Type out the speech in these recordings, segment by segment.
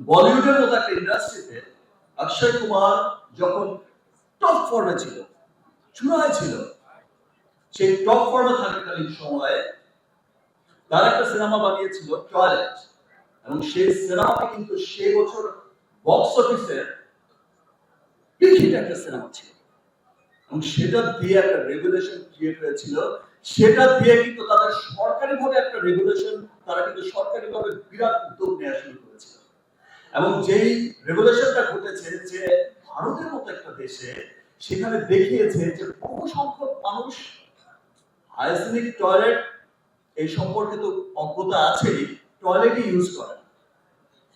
বলিউডের মতো একটা ইন্ডাস্ট্রিতে অক্ষয় কুমার যখন টপ ফর্মে ছিল চূড়ায় ছিল, সেই টপ ফর্মে থাকাকালীন সময়ে তার একটা সিনেমা বানিয়েছিল টয়লেট এবং সেই সিনেমাটা কিন্তু সেই বছর বক্স অফিসের হিট একটা সিনেমা ছিল। এবং সেটা দিয়ে একটা রেগুলেশন ক্রিয়েট হয়েছিল। সেটা দিয়ে কিন্তু তাদের সরকারি ভাবে একটা রেগুলেশন তারা কিন্তু সরকারি ভাবে বিরাট উদ্যোগ নেওয়া শুরু করেছিল এবং যেই রেগুলেশনটা ঘটেছে যে ভারতের মতো একটা দেশে সেখানে দেখিয়েছে যে বহু সংখ্যক মানুষ হাইজেনিক টয়লেট এই সম্পর্কে তো অজ্ঞতা আছেই, টয়লেটই ইউজ করে।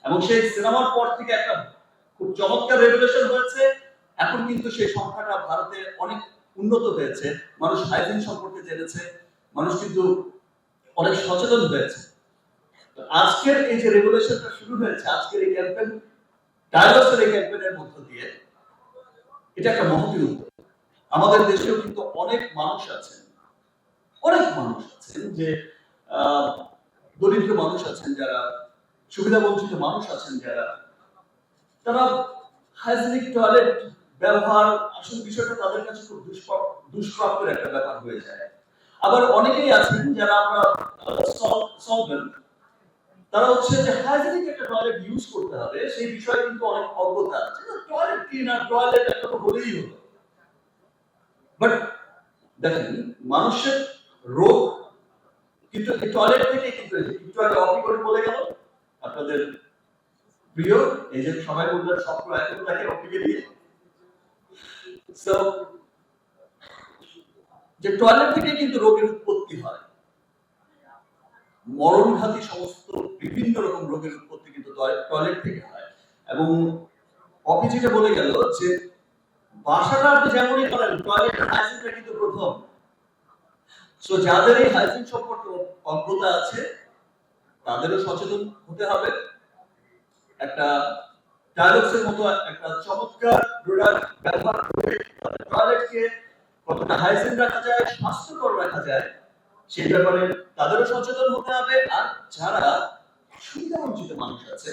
এবং সেই সিনেমার পর থেকে একটা খুব চমৎকার রেগুলেশন হয়েছে। এখন কিন্তু সেই সংখ্যাটা ভারতে অনেক উন্নত হয়েছে। মানুষ হাইজিন সম্পর্কে জেনেছে। মানুষ কিন্তু অনেক সচেতন হয়েছে। আজকের এই যে রেগুলেশনটা শুরু হয়েছে, আজকের এই ক্যাম্পেইন ডায়ালগসের এই ক্যাম্পেইনের মধ্য দিয়ে, এটা একটা মহতি আমাদের দেশেও কিন্তু অনেক মানুষ আছেন, অনেক মানুষ আছেন যে দরিদ্র মানুষ আছেন যারা সুবিধা বঞ্চিত মানুষ আছেন যারা, তারা হাইজেনিক টয়লেট ব্যবহার, আসল বিষয়টা তাদের কাছে খুব দুষ্প্রাপ্যের একটা ব্যাপার হয়ে যায়। আবার অনেকেই আছেন যারা আমরা সলভেন তারা হচ্ছে যে হাইজেনিক একটা টয়লেট ইউজ করতে হবে সেই বিষয়ে কিন্তু অনেক অজ্ঞতা আছে। টয়লেট ক্লিনার টয়লেট একটা তো হলেই হলো। বাট দেখেন মানুষের রোগ কিন্তু এই টয়লেট থেকে কিন্তু অপি করে বলে গেল আপনাদের প্রিয় এই যে সবাই বললেন স্বপ্ন এখন তাকে অপিকে দিয়ে। So, যে টয়লেট থেকে কিন্তু রোগের উৎপত্তি হয়। মরণঘাতী সমস্ত বিভিন্ন রকম রোগের উৎপত্তি কিন্তু টয়লেট থেকে হয়। এবং অপি যেটা বলে গেল যে, বাসাটা আপনি যেমনই করেন টয়লেটের হাইজিনটা কিন্তু প্রথম। সো যাদের এই হাইজিন সম্পর্কে অজ্ঞতা আছে, তাদেরও সচেতন হতে হবে। একটা ডায়ালগসের মতো একটা চমৎকার প্রোডাক্ট ব্যবহার করে টয়লেটকে কতটা হাইজিন রাখা যায়, স্বাস্থ্যকর রাখা যায়, সেই ব্যাপারে তাদেরও সচেতন হতে হবে। আর যারা সুবিধা মানুষ আছে?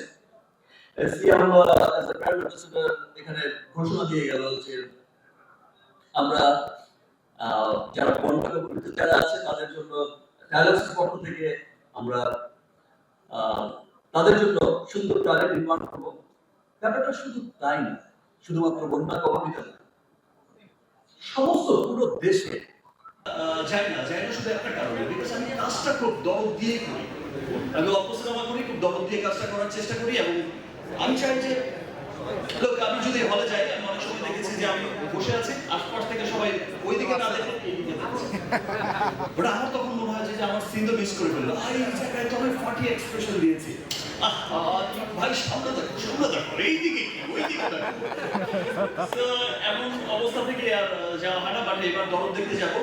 এখানে ঘোষণা দিয়ে গেল যে আমরা যারা বন্যা কবলিত যারা আছে, তাদের জন্য ডায়ালগসের পক্ষ থেকে আমরা তাদের জন্য সুন্দর টয়লেট নির্মাণ করব। ব্যাপারটা শুধু তাই না, শুধুমাত্র বন্যা কবলিত সমস্ত পুরো দেশে যাই না যাই না শুধু একটা কারণে বিকজ আমি কাজটা খুব দরদ দিয়ে করি। আমি অল্প সিনেমা করি খুব দরদ দিয়ে কাজটা করার চেষ্টা করি এবং আমি চাই যে লোক আমি যদি হলে যাই আমি অনেক সময় দেখেছি যে আমি বসে আছি আশপাশ থেকে সবাই ওই দিকে না দেখে বাট আমার তখন মনে হয় যে আমার সিন তো মিস করে ফেলল। আই এই জায়গায় তো আমি ফাটিয়ে এক্সপ্রেশন দিয়েছি। ভাই সামনে দেখো সামনে দেখো ওই দিকে দেখো। এমন অবস্থা থেকে আর যাওয়া হয় না বাট এবার দরদ দেখতে যাব।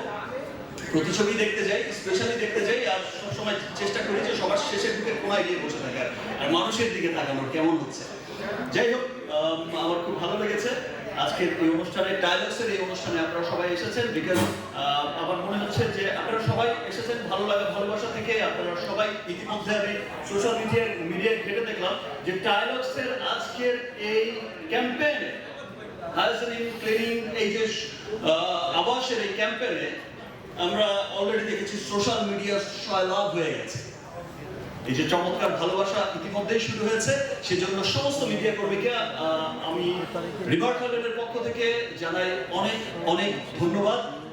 প্রতিছবি দেখতে যাই স্পেশালি দেখতে যাই, আর সবসময় চেষ্টা করি যে সবার শেষের দিকে কোনায় গিয়ে বসে থাকার আর মানুষের দিকে তাকানোর কেমন হচ্ছে। যাই হোক আমার খুব ভালো লেগেছে। আজকের এই অনুষ্ঠানে ডায়ালগসের এই অনুষ্ঠানে আপনারা সবাই এসেছেন বিকজ আমার মনে হচ্ছে যে আপনারা সবাই এসেছেন ভালো লাগা, ভালোবাসা থেকে। আপনারা সবাই ইতিমধ্যে আমি সোশ্যাল মিডিয়া মিডিয়ায় ঘেটে দেখলাম যে ডায়ালগসের আজকের এই ক্যাম্পেইনে হাইজেনিং ক্লিনিং এই যে আবাসের এই ক্যাম্পেইনে আমরা অলরেডি দেখেছি সোশ্যাল মিডিয়া সয়লাভ হয়ে গেছে। এই যে চমৎকার ভালোবাসা ইতিমধ্যেই শুরু হয়েছে, সেজন্য সমস্ত মিডিয়া কর্মীকে আমি রিভার পক্ষ থেকে জানাই অনেক অনেক ধন্যবাদ।